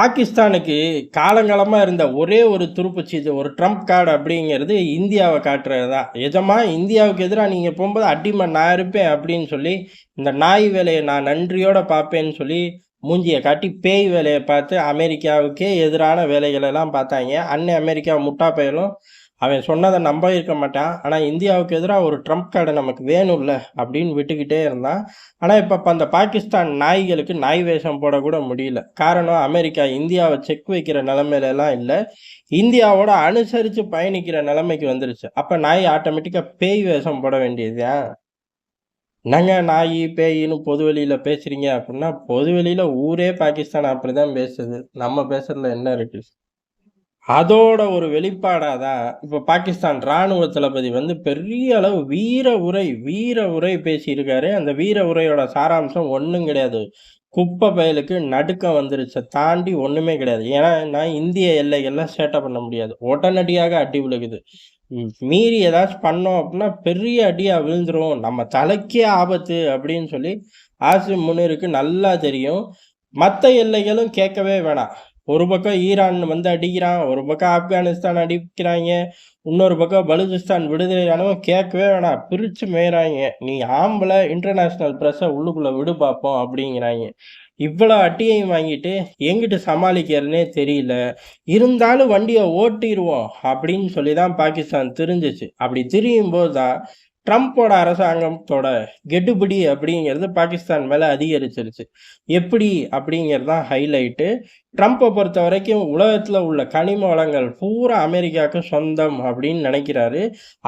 பாகிஸ்தானுக்கு காலங்காலமாக இருந்த ஒரே ஒரு துருப்புச்சீட்டு ஒரு ட்ரம்ப் கார்டு அப்படிங்கிறது இந்தியாவை காட்டுறது? தான் எஜமா இந்தியாவுக்கு எதிராக நீங்கள் போகும்போது அடிமை நான் இருப்பேன் அப்படின்னு சொல்லி இந்த நாய் வேலையை நான் நன்றியோடு பார்ப்பேன்னு சொல்லி மூஞ்சியை காட்டி பேய் வேலையை பார்த்து அமெரிக்காவுக்கே எதிரான வேலைகளெல்லாம் பார்த்தாங்க. அன்னை அமெரிக்கா முட்டா பயலும் அவன் சொன்னதை நம்ப இருக்க மாட்டான். ஆனால் இந்தியாவுக்கு எதிராக ஒரு ட்ரம்ப் கார்டை நமக்கு வேணும்ல அப்படின்னு விட்டுக்கிட்டே இருந்தான். ஆனால் இப்போ அந்த பாகிஸ்தான் நாய்களுக்கு நாய் வேஷம் போடக்கூட முடியல. காரணம் அமெரிக்கா இந்தியாவை செக் வைக்கிற நிலமையிலலாம் இல்லை. இந்தியாவோட அனுசரித்து பயணிக்கிற நிலைமைக்கு வந்துருச்சு. அப்போ நாய் ஆட்டோமேட்டிக்காக பேய் வேஷம் போட வேண்டியதுதான் என்னங்க நாய் பேயின்னு பொது வெளியில் பேசுகிறீங்க அப்படின்னா பொது வெளியில் ஊரே பாகிஸ்தான் அப்படி தான் பேசுது. நம்ம பேசுறதுல என்ன இருக்கு? அதோட ஒரு வெளிப்பாடாக தான் இப்போ பாகிஸ்தான் இராணுவ தளபதி வந்து பெரிய அளவு வீர உரை வீர உரை பேசியிருக்காரு. அந்த வீர உரையோட சாராம்சம் ஒன்றும் கிடையாது. குப்பை பயலுக்கு நடுக்கம் வந்துருச்சு. தாண்டி ஒன்றுமே கிடையாது. ஏன்னா நான் இந்திய எல்லைகள்லாம் சேட்டை பண்ண முடியாது. உடனடியாக அடி விழுகுது. மீறி ஏதாச்சும் பண்ணோம் அப்படின்னா பெரிய அடியாக விழுந்துரும். நம்ம தலைக்கே ஆபத்து அப்படின்னு சொல்லி ஆசிம் முனிருக்கு நல்லா தெரியும். மற்ற எல்லைகளும் கேட்கவே வேணாம். ஒரு பக்கம் ஈரான் வந்து அடிக்கிறான் ஒரு பக்கம் ஆப்கானிஸ்தான் அடிக்கிறாங்க இன்னொரு பக்கம் பலுச்சிஸ்தான் விடுதலை ராணுவம் கேட்கவே வேணாம் பிரித்து மேயறாங்க. நீ ஆம்பளை இன்டர்நேஷ்னல் ப்ரெஸ்ஸை உள்ளுக்குள்ளே விடு பார்ப்போம் அப்படிங்கிறாங்க. இவ்வளோ அட்டியையும் வாங்கிட்டு எங்கிட்டு சமாளிக்கிறதுனே தெரியல. இருந்தாலும் வண்டியை ஓட்டிடுவோம் அப்படின்னு சொல்லி தான் பாகிஸ்தான் தெரிஞ்சிச்சு. அப்படி திரியும் போது தான் ட்ரம்ப்போட அரசாங்கத்தோட கெடுபிடி அப்படிங்கிறது பாகிஸ்தான் மேலே அதிகரிச்சிருச்சு. எப்படி அப்படிங்கிறது தான் ஹைலைட்டு ட்ரம்ப்பை பொறுத்த வரைக்கும் உலகத்தில் உள்ள கனிம வளங்கள் பூரா அமெரிக்காவுக்கு சொந்தம் அப்படின்னு நினைக்கிறாரு.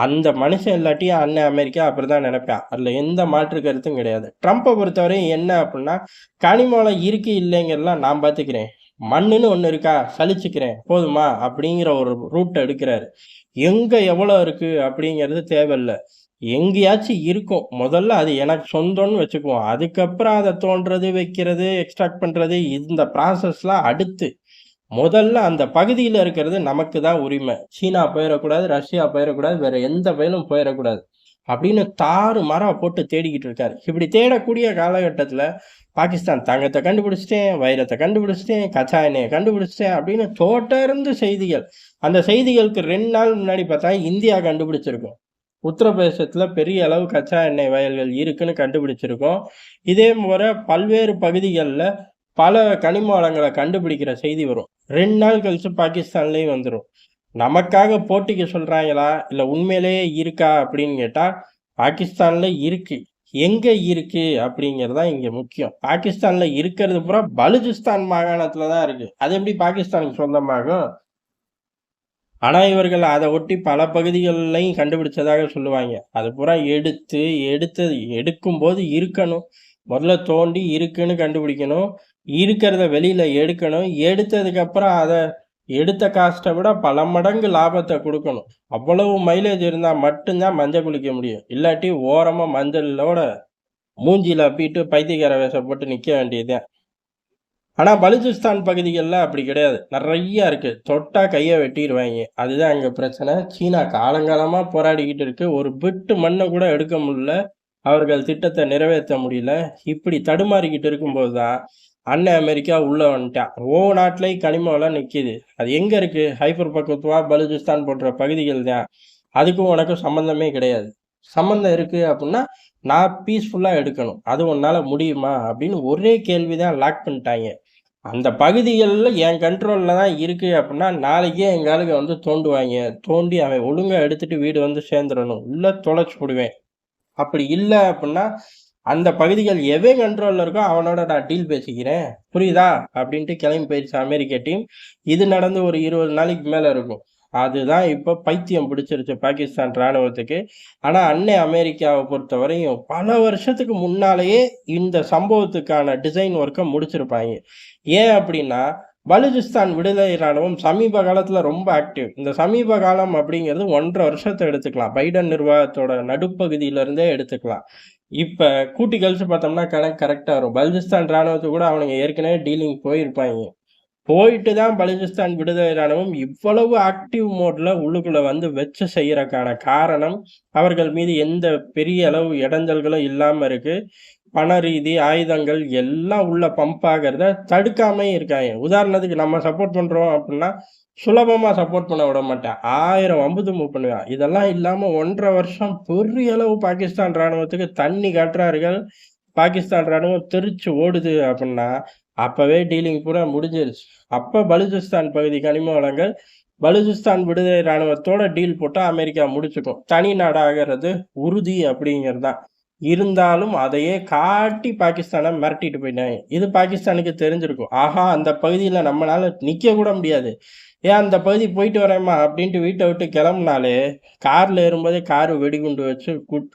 அந்த மனுஷன் இல்லாட்டியும் அண்ணன் அமெரிக்கா அப்படி தான் நினைப்பேன். அதில் எந்த மாற்று கருத்தும் கிடையாது. ட்ரம்ப்பை பொறுத்தவரையும் என்ன அப்படின்னா கனிம வளம் இருக்கு இல்லைங்கிறதெல்லாம் நான் பார்த்துக்கிறேன். மண்ணுன்னு ஒன்று இருக்கா? சலிச்சுக்கிறேன். போதுமா? அப்படிங்கிற ஒரு ரூட்டை எடுக்கிறாரு. எங்கே எவ்வளோ இருக்குது அப்படிங்கிறது தேவையில்லை. எங்கேயாச்சும் இருக்கும். முதல்ல அது எனக்கு சொந்தம்னு வச்சுக்குவோம். அதுக்கப்புறம் அதை தோன்றது வைக்கிறது எக்ஸ்ட்ராக்ட் பண்ணுறது இந்த ப்ராசஸ்லாம் அடுத்து முதல்ல அந்த பகுதியில் இருக்கிறது நமக்கு தான் உரிமை. சீனா போயிடக்கூடாது ரஷ்யா போயிடக்கூடாது வேறு எந்த பயிலும் போயிடக்கூடாது. அப்படின்னு தாறு மரம் போட்டு தேடிக்கிட்டு இருக்காரு. இப்படி தேடக்கூடிய காலகட்டத்தில் பாகிஸ்தான் தங்கத்தை கண்டுபிடிச்சிட்டேன் வைரத்தை கண்டுபிடிச்சிட்டேன் கச்சா எண்ணெயை கண்டுபிடிச்சிட்டேன் அப்படின்னு தோட்டருந்து செய்திகள். அந்த செய்திகளுக்கு ரெண்டு நாள் முன்னாடி பார்த்தா இந்தியா கண்டுபிடிச்சிருக்கும். உத்தரப்பிரதேசத்தில் பெரிய அளவு கச்சா எண்ணெய் வயல்கள் இருக்குன்னு கண்டுபிடிச்சிருக்கோம். இதே முறை பல்வேறு பகுதிகளில் பல கனிம வளங்களை கண்டுபிடிக்கிற செய்தி வரும். ரெண்டு நாள் கழிச்சு பாகிஸ்தான்லேயும் வந்துடும் நமக்காக போட்டிக்கு சொல்கிறாங்களா இல்லை உண்மையிலேயே இருக்கா? அப்படின்னு கேட்டால் பாகிஸ்தானில் இருக்குது எங்கே இருக்குது அப்படிங்கிறது தான் இங்கே முக்கியம். பாகிஸ்தானில் இருக்கிறது பூரா பலுஜிஸ்தான் மாகாணத்தில் தான் இருக்குது அது எப்படி பாகிஸ்தானுக்கு சொந்தமாகும்? ஆனால் இவர்கள் அதை ஒட்டி பல பகுதிகள்லையும் கண்டுபிடிச்சதாக சொல்லுவாங்க. அது பூரா எடுத்து எடுத்தது எடுக்கும்போது இருக்கணும். முதல்ல தோண்டி இருக்குன்னு கண்டுபிடிக்கணும். இருக்கிறத வெளியில் எடுக்கணும். எடுத்ததுக்கப்புறம் அதை எடுத்த காஸ்ட்டை விட பல மடங்கு லாபத்தை கொடுக்கணும். அவ்வளவு மைலேஜ் இருந்தால் மட்டும்தான் மஞ்சள் குளிக்க முடியும். இல்லாட்டி ஓரமாக மஞ்சளோட மூஞ்சியில் அப்பிட்டு பைத்தியக்கார வேஷம் போட்டு நிற்க வேண்டியதுதான். ஆனால் பலுச்சிஸ்தான் பகுதிகளில் அப்படி கிடையாது. நிறையா இருக்குது தொட்டா கையை வெட்டிடுவாங்க அதுதான் அங்கே பிரச்சனை. சீனா காலங்காலமாக போராடிக்கிட்டு இருக்கு. ஒரு பிட்டு மண்ணை கூட எடுக்க முடியல. அவர்கள் திட்டத்தை நிறைவேற்ற முடியல. இப்படி தடுமாறிக்கிட்டு இருக்கும்போது தான் அண்ணன் அமெரிக்கா உள்ளே வந்துட்டான் ஓ நாட்டிலேயும் கனிம நிற்கிது அது எங்கே இருக்குது ஹைப்பர் பக்கத்துவா பலுஜிஸ்தான் போன்ற பகுதிகள் தான். அதுக்கும் உனக்கும் சம்மந்தமே கிடையாது. சம்மந்தம் இருக்குது அப்படின்னா நான் பீஸ்ஃபுல்லாக எடுக்கணும். அது உன்னால் முடியுமா? அப்படின்னு ஒரே கேள்வி தான் லாக் பண்ணிட்டாங்க. அந்த பகுதிகளில் என் கண்ட்ரோலில் தான் இருக்குது அப்படின்னா நாளைக்கே எங்கள் ஆளுங்க வந்து தோண்டுவாங்க. தோண்டி அவன் ஒழுங்காக எடுத்துகிட்டு வீடு வந்து சேர்ந்துடணும். உள்ளே தொலைச்சி விடுவேன். அப்படி இல்லை அப்படின்னா அந்த பகுதிகள் எவன் கண்ட்ரோலில் இருக்கோ அவனோட நான் டீல் பேசிக்கிறேன். புரியுதா? அப்படின்ட்டு கிளம்பி போயிடுச்சு அமெரிக்க டீம் இது நடந்து ஒரு இருபது நாளைக்கு மேலே இருக்கும். அதுதான் இப்போ பைத்தியம் பிடிச்சிருச்சு பாகிஸ்தான் இராணுவத்துக்கு ஆனால் அன்னை அமெரிக்காவை பொறுத்தவரையும் பல வருஷத்துக்கு முன்னாலேயே இந்த சம்பவத்துக்கான டிசைன் ஒர்க்கை முடிச்சிருப்பாங்க. ஏன் அப்படின்னா பலுஜிஸ்தான் விடுதலை இராணுவம் சமீப காலத்தில் ரொம்ப ஆக்டிவ் இந்த சமீப காலம் அப்படிங்கிறது ஒன்றரை வருஷத்தை எடுத்துக்கலாம். பைடன் நிர்வாகத்தோட நடுப்பகுதியிலேருந்தே எடுத்துக்கலாம். இப்போ கூட்டி கழிச்சு பார்த்தோம்னா கணக்கு கரெக்டாக வரும். பலுச்சிஸ்தான் ராணுவத்தை கூட அவனுங்க ஏற்கனவே டீலிங் போயிருப்பாங்க. போயிட்டு தான் பலுச்சிஸ்தான் விடுதலை ராணுவம் இவ்வளவு ஆக்டிவ் மோட்ல உள்ளுக்குள்ள வந்து வச்சு செய்யறதுக்கான காரணம் அவர்கள் மீது எந்த பெரிய அளவு இடைஞ்சல்களும் இல்லாமல் இருக்கு. பண ரீதி, ஆயுதங்கள் எல்லாம் உள்ள பம்ப் ஆகிறத தடுக்காமயே இருக்காங்க. உதாரணத்துக்கு நம்ம சப்போர்ட் பண்றோம் அப்படின்னா சுலபமாக சப்போர்ட் பண்ண விட மாட்டேன் ஆயிரம் அம்புது மூவ் பண்ணுவேன் இதெல்லாம் இல்லாமல் ஒன்றரை வருஷம் பெரிய அளவு பாகிஸ்தான் ராணுவத்துக்கு தண்ணி காட்டுறார்கள். பாகிஸ்தான் ராணுவம் தெரிச்சு ஓடுது அப்படின்னா அப்போவே டீலிங் பூரா முடிஞ்சிருச்சு. அப்போ பலுஜிஸ்தான் பகுதி கனிம வளங்கள், பலூச்சிஸ்தான் விடுதலை ராணுவத்தோட டீல் போட்டால் அமெரிக்கா முடிச்சுக்கும். தனி நாடாகிறது உறுதி அப்படிங்கிறது தான். இருந்தாலும் அதையே காட்டி பாகிஸ்தானை மிரட்டிட்டு போயிட்டாங்க. இது பாகிஸ்தானுக்கு தெரிஞ்சிருக்கும். ஆஹா! அந்த பகுதியில் நம்மளால நிக்க கூட முடியாது. ஏன் அந்த பகுதி போயிட்டு வரேம்மா அப்படின்ட்டு வீட்டை விட்டு கிளம்புனாலே கார்ல ஏறும்போதே கார் வெடிகுண்டு வச்சு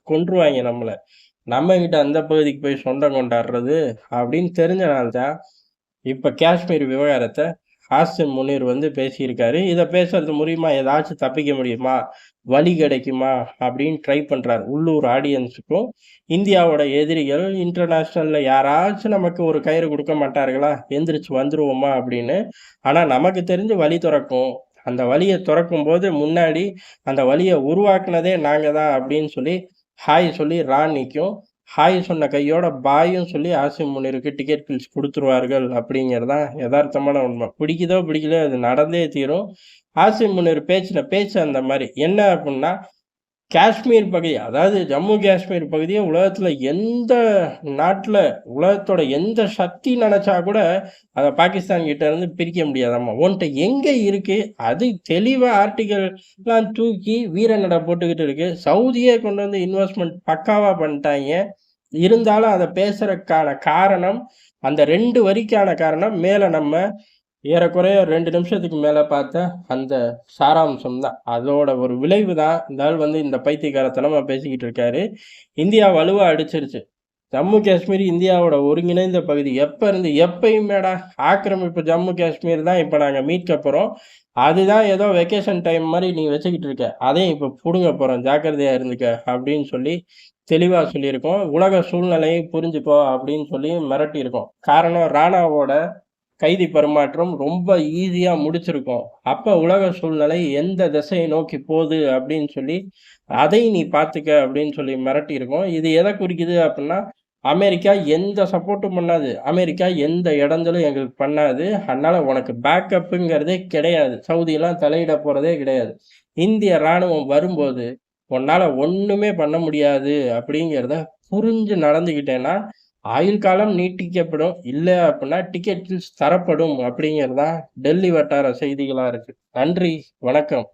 கொன்றுவாங்க நம்மளை நம்மள. நம்மகிட்ட அந்த பகுதிக்கு போய் சொந்தம் கொண்டாடுறது அப்படின்னு தெரிஞ்சனால்தான் இப்போ காஷ்மீர் விவகாரத்தை ஹாசிம் முனீர் வந்து பேசியிருக்காரு. இதை பேசுறது மூலியமா ஏதாச்சும் தப்பிக்க முடியுமா? வழி கிடைக்குமா? அப்படின்னு ட்ரை பண்ணுறாரு உள்ளூர் ஆடியன்ஸுக்கும், இந்தியாவோட எதிரிகள் இன்டர்நேஷ்னலில் யாராச்சும் நமக்கு ஒரு கயிறு கொடுக்க மாட்டார்களா? எந்திரிச்சு வந்துருவோமா? அப்படின்னு ஆனால் நமக்கு தெரிஞ்சு வழி திறக்கும் அந்த வழியை திறக்கும் போது முன்னாடி அந்த வழியை உருவாக்குனதே நாங்கள் தான் அப்படின்னு சொல்லி, ஹாய் சொல்லி ரா நிற்கும் ஹாய் சொன்ன கையோட பாயும் சொல்லி ஆசிம் முனிருக்கு டிக்கெட் பில்ஸ் கொடுத்துருவார்கள் அப்படிங்கிறதான் தான் உண்மை பிடிக்குதோ பிடிக்கலையோ அது நடந்தே தீரும். ஆசிம் முனிர் பேச்சுன பேச்சு அந்த மாதிரி என்ன அப்படின்னா காஷ்மீர் பகுதி அதாவது ஜம்மு காஷ்மீர் பகுதியை உலகத்தில் எந்த நாட்டில் உலகத்தோட எந்த சக்தி நினச்சா கூட, அதை பாகிஸ்தான் கிட்ட இருந்து பிரிக்க முடியாதாம்மா. உன்ட்ட எங்கே இருக்குது அது தெளிவாக ஆர்டிகல்லாம் தூக்கி வீர நடை போட்டுக்கிட்டு இருக்கு. சவுதியே கொண்டு வந்து இன்வெஸ்ட்மெண்ட் பக்காவாக பண்ணிட்டாங்க இருந்தாலும் அதை பேசுறதுக்கான காரணம், அந்த ரெண்டு வரிக்கான காரணம் மேலே நம்ம ஏறக்குறைய ரெண்டு நிமிஷத்துக்கு மேலே பார்த்த அந்த சாராம்சம் தான். அதோட ஒரு விளைவு தான் இந்த ஆள் வந்து இந்த பைத்தியகாரத்தனமாக பேசிக்கிட்டு இருக்காரு. இந்தியா வலுவாக அடிச்சிருச்சு. ஜம்மு காஷ்மீர் இந்தியாவோட ஒருங்கிணைந்த பகுதி. எப்போ இருந்து? எப்பயுமேடா! ஆக்கிரமிப்பு ஜம்மு காஷ்மீர் தான் இப்போ நாங்கள் மீட்க போகிறோம் அதுதான் ஏதோ வெக்கேஷன் டைம் மாதிரி நீ வச்சுக்கிட்டு இருக்க. அதையும் இப்போ பிடுங்க போகிறோம் ஜாக்கிரதையாக இருந்துக்க அப்படின்னு சொல்லி தெளிவாக சொல்லியிருக்கோம். உலக சூழ்நிலையை புரிஞ்சுக்கோ அப்படின்னு சொல்லி மிரட்டியிருக்கோம். காரணம் ராணாவோட கைதி பரிமாற்றம் ரொம்ப ஈஸியாக முடிச்சிருக்கோம். அப்போ உலக சூழ்நிலை எந்த திசையை நோக்கி போகுது அப்படின்னு சொல்லி, அதை நீ பார்த்துக்க அப்படின்னு சொல்லி மிரட்டியிருக்கோம். இது எதை குறிக்குது அப்படின்னா அமெரிக்கா எந்த சப்போர்ட்டும் பண்ணாது. அமெரிக்கா எந்த இடங்களும் எங்களுக்கு பண்ணாது. அதனால் உனக்கு பேக்கப்புங்கிறதே கிடையாது. சவுதியெல்லாம் தலையிட போகிறதே கிடையாது. இந்திய ராணுவம் வரும்போது, உன்னால் ஒன்றுமே பண்ண முடியாது அப்படிங்கிறத புரிஞ்சு நடந்துக்கிட்டேன்னா, ஆயுள் காலம் நீட்டிக்கப்படும். இல்லை அப்படின்னா டிக்கெட் தரப்படும் அப்படிங்கிறதா டெல்லி வட்டார செய்திகளாக இருக்கு. நன்றி, வணக்கம்.